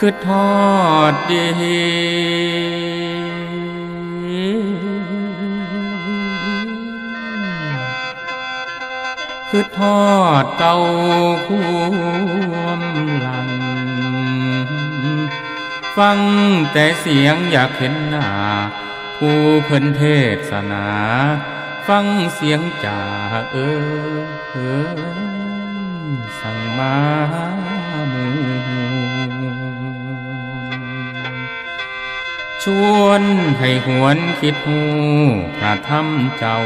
คือทอดดีคือทอดเก่าควมหลัง ฟังแต่เสียงอยากเห็นหน้าผู้เพิ่นเทศนา ฟังเสียงจ่าเออเออสั่งมาหมู ชวนให้หวนคิดหูกระทำเจ้า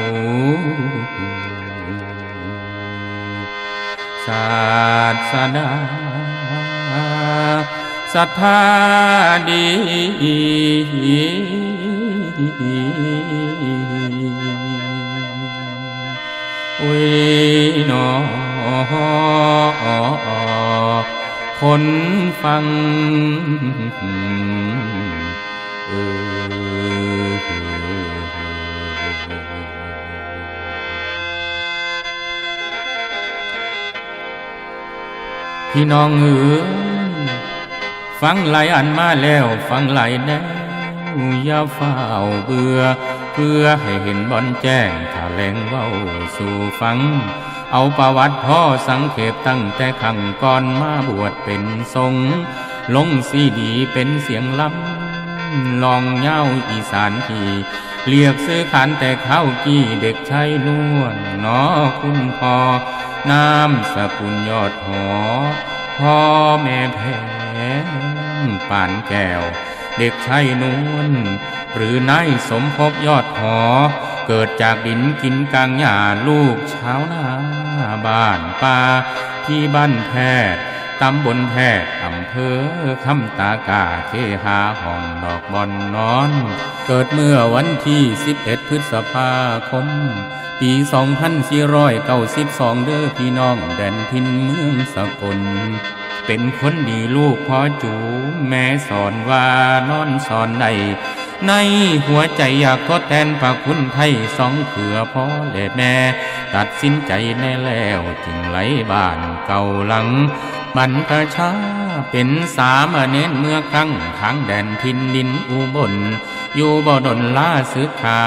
ศาสดาศรัทธาดีโอ้ยนอคนฟัง พี่น้องเอ๋ยฟังหลายอันมาแล้ว ฟังหลายแนวอย่าเฝ้าเบื่อ เพื่อให้เห็นบอนแจ้งถ้าแหลงเว้าสู่ฟัง เอาประวัติพ่อสังเขปตั้งแต่ขังก่อนมาบวชเป็นทรงลงซีดีเป็นเสียงล้ำ ลองเย้าอีสานที่เรียกซื้อขานแต่เข้ากี้เด็กชายนวลนอคุณพอนามสกุลยอดหอพ่อแม่แพงป่านแก้ว เด็กชายนวลหรือนายสมภพยอดหอ เกิดจากดินกินกลางหญ้าลูกชาวนาบ้านป่าที่บ้านแพทย์ ตำบลแพทย์อำเภอคำตากาเคหาห้องดอกบอนนอน เกิดเมื่อวันที่ 11 พฤษภาคม ปี 2492 เด้อพี่น้องแดนทินเมืองสกล เป็นคนดีลูกพ่อจูแม่สอนว่านอนสอนใดในหัวใจอยากทดแทนพระคุณไทยสองเขือพ่อและแม่ ตัดสินใจแน่แล้วจึงไหลบ้านเก่าหลัง บรรพชาเป็นสามเณรเมื่อครั้งทางแดนทินดินอุบล อยู่บ่ดนล่าสึกขา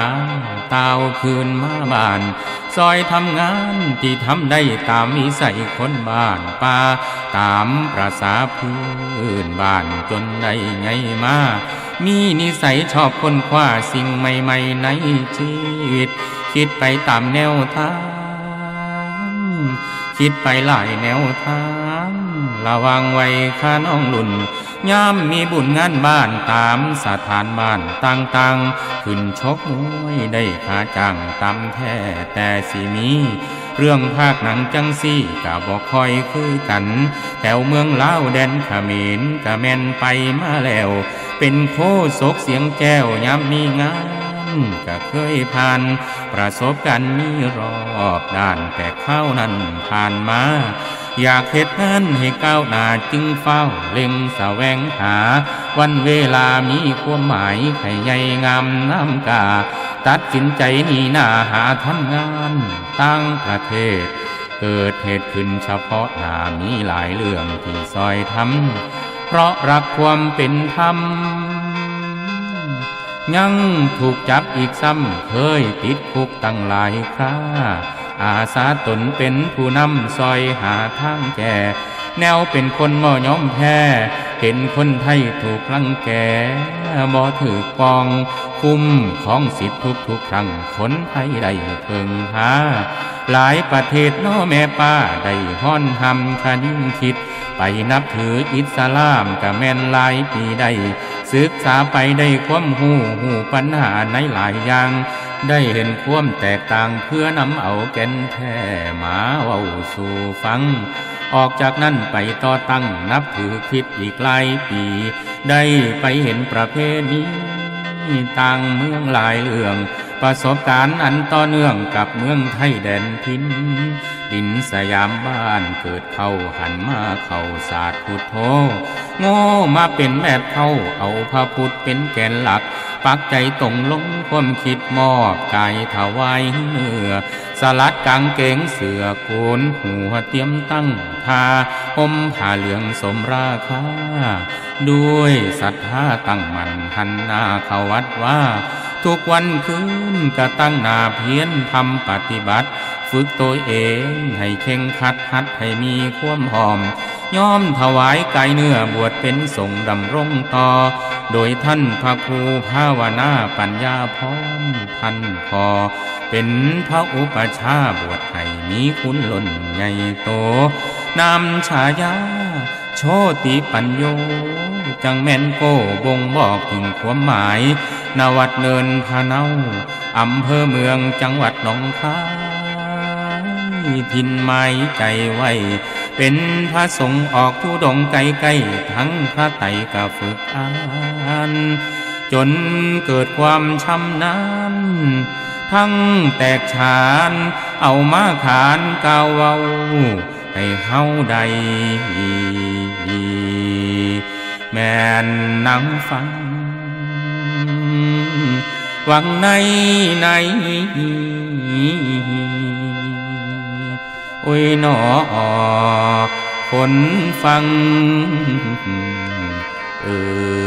เตาคืนมาบ้าน ซอยทำงานที่ทำได้ตามมิใส่คนบ้านป่าตามประสาพื้นบ้านจนได้ไงมา มีนิสัยชอบค้นคว้าสิ่งใหม่ๆในชีวิต คิดไปตามแนวทาง คิดไปหลายแนวทาง ระวังไว้ข้าน้องลุ่นยามมีบุญงานบ้านตามสถานบ้านต่างๆ ขึ้นชกมวยได้คาจ้างตามแท้แต่สิมี เรื่องภาคหนังจังซี่กะบอกคอยคือกัน แถวเมืองเล่าแดนขมรกะแม่นไปมาแล้ว เป็นโคศกเสียงแจ้วยามมีงานก็เคยผ่าน ประสบการณ์มีรอบด้านแต่เข้านั้นผ่านมา อยากเหตุงานให้ก้าวหน้าจึงเฝ้าเล็งแสวงหา วันเวลามีความหมายให้ใหญ่งามน้ำกา ตัดสินใจนีหน้าหาทำงานตั้งประเทศ เกิดเหตุขึ้นเฉพาะหน้ามีหลายเรื่องที่ซอยทำเพราะรักความเป็นธรรมยังถูกจับอีกซ้ำเคยติดคุกตั้งหลายครา อาสาตนเป็นผู้นำซอยหาทางแก่แนวเป็นคนม่อยอมแพ้ เห็นคนไทยถูกลังแกบ่ถือปอง คุ้มของสิทธิทุกทุกครั้งคนไทยได้เพิ่งหา หลายประเทศน้อแม่ป้า ได้ห้อนหำคดิ้งคิด ไปนับถืออิสลามกะแม่นหลายปีได้ศึกษาไปได้ความหูหูปัญหาในหลายอย่าง ได้เห็นความแตกต่างเพื่อนำเอาแก่นแท้มาเว้าสู่ฟัง ออกจากนั้นไปต่อตั้งนับถือคิดอีกหลายปี ได้ไปเห็นประเพณีต่างเมืองหลายเรื่องประสบการณ์อันต่อเนื่องกับเมืองไทยแดนพินดินสยามบ้านเกิดเข้าหันมาเข้าศาสตร์พุทโธโง่มาเป็นแบบเข้าเอาพระพุทธเป็นแกนหลัก ปักใจตรงลงความคิดมอบกายถวายเนื้อสลัดกางเกงเสือโกนหัวเตรียมตั้งทาห่มผ้าเหลืองสมราคา ด้วยศรัทธาตั้งมั่นหันหน้าเขาวัดว่า ทุกวันคืนก็ตั้งนาเพียรทำปฏิบัติ ฝึกตัวเองให้เข่งขัดหัดให้มีความหอมยอมถวายกายเนื้อบวชเป็นสงฆ์ดำรงต่อ โดยท่านพระครูภาวนาปัญญาพร้อมท่านพอ เป็นพระอุปชาบวชให้มีคุณล้นใหญ่โตนำฉายาโชติปัญโย จังแม่นโกบ่งบอกถึงความหมาย นวัดเนินพะเนาอำเภอเมืองจังหวัดหนองคายทินไม้ใจไว้ เป็นพระสงฆ์ออกทุดงไกลไกลๆทั้งพระไตรกะฝึกอ่าน จนเกิดความชำนาญทั้งแตกฉาน เอามาขานกาวเว้าให้เฮาใด แม่นนังฟังหวังในใน อ้ยหนอฝนฟัง เออ